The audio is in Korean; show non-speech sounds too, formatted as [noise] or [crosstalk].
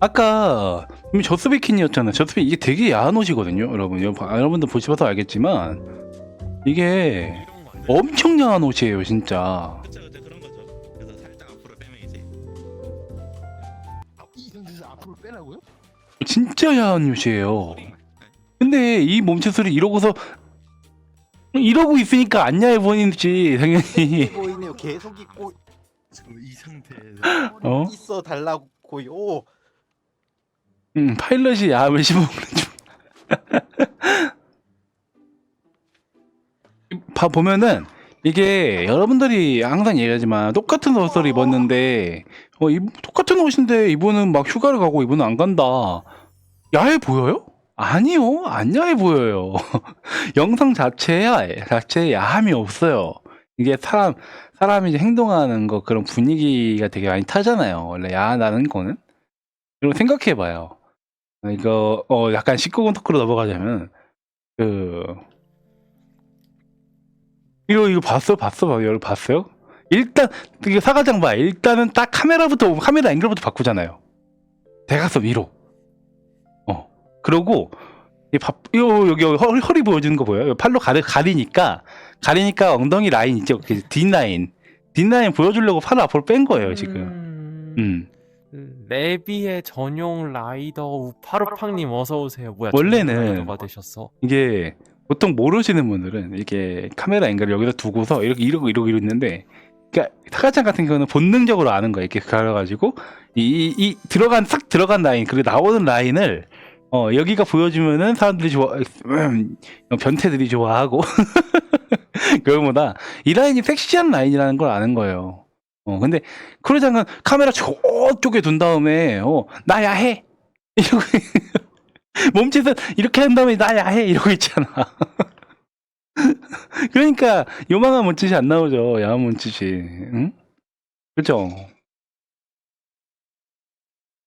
아까 이미 저스비킨이었잖아요. 저스비 이게 되게 야한 옷이거든요, 여러분. 여- 여러분들 보시면서 알겠지만 이게 이런 거. 엄청 야한 옷이에요, 진짜. 그쵸 그쵸 그런 거죠. 그래서 살짝 앞으로 빼면 이제 아, 이 상태에서 앞으로 빼라고요? 진짜 야한 옷이에요. 근데 이 몸짓을 이러고서 이러고 있으니까 안 야해 보이지 당연히. 보이네요. 계속 있고 이 상태에서 어? 있어 달라고 오 음, 파일럿이 야함을 씹어먹는 중. 봐 보면은 이게 여러분들이 항상 얘기하지만 똑같은 옷을 입었는데 어, 이, 똑같은 옷인데 이분은 막 휴가를 가고 이분은 안 간다. 야해 보여요? 아니요, 안 야해 보여요. [laughs] 영상 자체에 자체에 야함이 없어요. 이게 사람 사람이 이제 행동하는 거 그런 분위기가 되게 많이 타잖아요. 원래 야하다는 거는. 그리고 생각해봐요. 이거 어 약간 19금 토크로 넘어가자면 그 이거 이거 봤어? 봤어? 봐 여러분 봤어요? 일단 이게 사과장 봐. 일단은 딱 카메라부터 카메라 앵글부터 바꾸잖아요. 대각선 위로. 어. 그러고 이 밥, 요 여기 허리, 허리 보여주는 거 보여요? 팔로 가리, 가리니까 가리니까 엉덩이 라인 있죠? 그 뒷라인. 뒷라인 보여주려고 팔을 앞으로 뺀 거예요 지금. 음... 음 레비의 전용 라이더 우파루팡님 어서 오세요. 뭐야? 원래는- 되셨어. 이게 보통 모르시는 분들은 이렇게 카메라 앵글을 여기다 두고서 이렇게 이러고 이러고 이러는데 그러니까 타가짱 같은 경우는 본능적으로 아는 거야 이렇게 가려가지고 이, 이 들어간 싹 들어간 라인 그리고 나오는 라인을 어 여기가 보여주면은 사람들이 좋아 음, 변태들이 좋아하고 [laughs] 그거보다 이 라인이 섹시한 라인이라는 걸 아는 거예요. 어 근데 크루장은 카메라 저쪽에 둔 다음에 어 나야 해 이러고 [laughs] 몸짓은 이렇게 한 다음에 나야 해 이러고 있잖아. [laughs] 그러니까 요망한 몸짓이 안 나오죠. 야한 몸짓이. 응? 그죠?